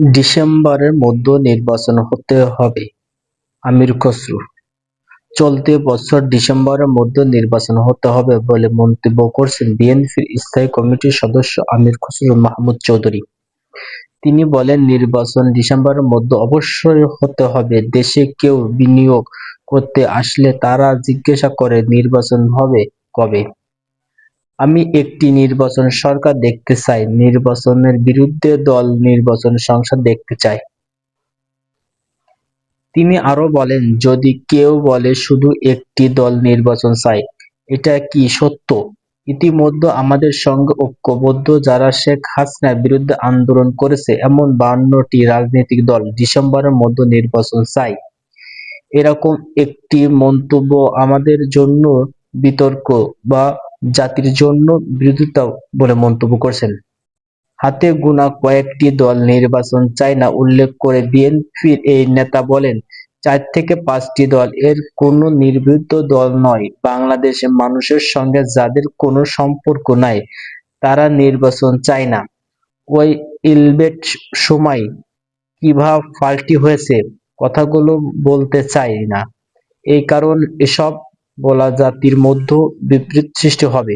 ডিসেম্বরের মধ্যে নির্বাচন হতে হবে, আমির খসরু। চলতি বছর ডিসেম্বরের মধ্যে নির্বাচন হতে হবে বলে মন্তব্য করছেন বিএনপির স্থায়ী কমিটির সদস্য আমির খসরু মাহমুদ চৌধুরী। তিনি বলেন, নির্বাচন ডিসেম্বরের মধ্যে অবশ্যই হতে হবে, দেশে কেউ বিনিয়োগ করতে আসলে তারা জিজ্ঞাসা করে নির্বাচন হবে কবে। আমি একটি নির্বাচন সরকার দেখতে চাই, নির্বাচনের বিরুদ্ধে দল নির্বাচন সংসদ দেখতে চায় তিনি আরও বলেন, যদি কেউ বলে শুধু একটি দল নির্বাচন চায় এটা কি সত্য? ইতিমধ্যে আমাদের সঙ্গে ঐক্যবদ্ধ যারা শেখ হাসিনার বিরুদ্ধে আন্দোলন করেছে, এমন বান্নটি রাজনৈতিক দল ডিসেম্বরের মধ্যে নির্বাচন চাই। এরকম একটি মন্তব্য আমাদের জন্য বিতর্ক বা জাতির জন্য বিরোধিতা বলে মন্তব্য করেছেন। হাতে গোনা কয়েকটি দল নির্বাচন চায় না উল্লেখ করে বিএনপির এই নেতা বলেন, চার থেকে পাঁচটি দল এর কোনো নির্ভীত দল নয়। বাংলাদেশে মানুষের সঙ্গে যাদের কোনো সম্পর্ক নাই, তারা নির্বাচন চায় না। ওই ইলবেট সময় কীভাবে ফাল্টি হয়েছে, কথাগুলো বলতে চাই না। এই কারণ এসব বলা জাতির মধ্যে বিপরীত সৃষ্টি হবে।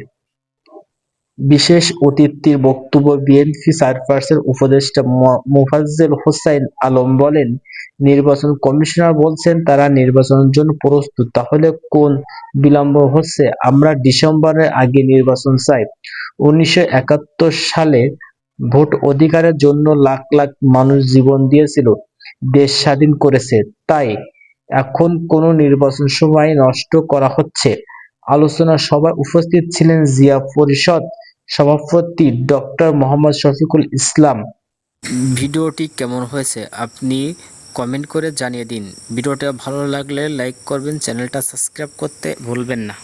বিশেষ অতিথির বক্তব্য বিএনপি চেয়ারপারসন উপদেষ্টা মোফাজ্জেল হোসাইন আলম বলেন, নির্বাচন কমিশনার বলছেন, তারা নির্বাচনের জন্য প্রস্তুত। তাহলে কোন বিলম্ব হচ্ছে? আমরা ডিসেম্বরের আগে নির্বাচন চাই। উনিশশো একাত্তর সালে ভোট অধিকারের জন্য লাখ লাখ মানুষ জীবন দিয়েছিল। দেশ স্বাধীন করেছে। তাই এখন কোনো নির্বাচন সময় নষ্ট করা হচ্ছে। আলোচনা সভায় উপস্থিত ছিলেন জিয়া পরিষদ সভাপতি ডক্টর মোহাম্মদ শফিকুল ইসলাম। ভিডিওটি কেমন হয়েছে আপনি কমেন্ট করে জানিয়ে দিন। ভিডিওটা ভালো লাগলে লাইক করবেন, চ্যানেলটা সাবস্ক্রাইব করতে ভুলবেন না।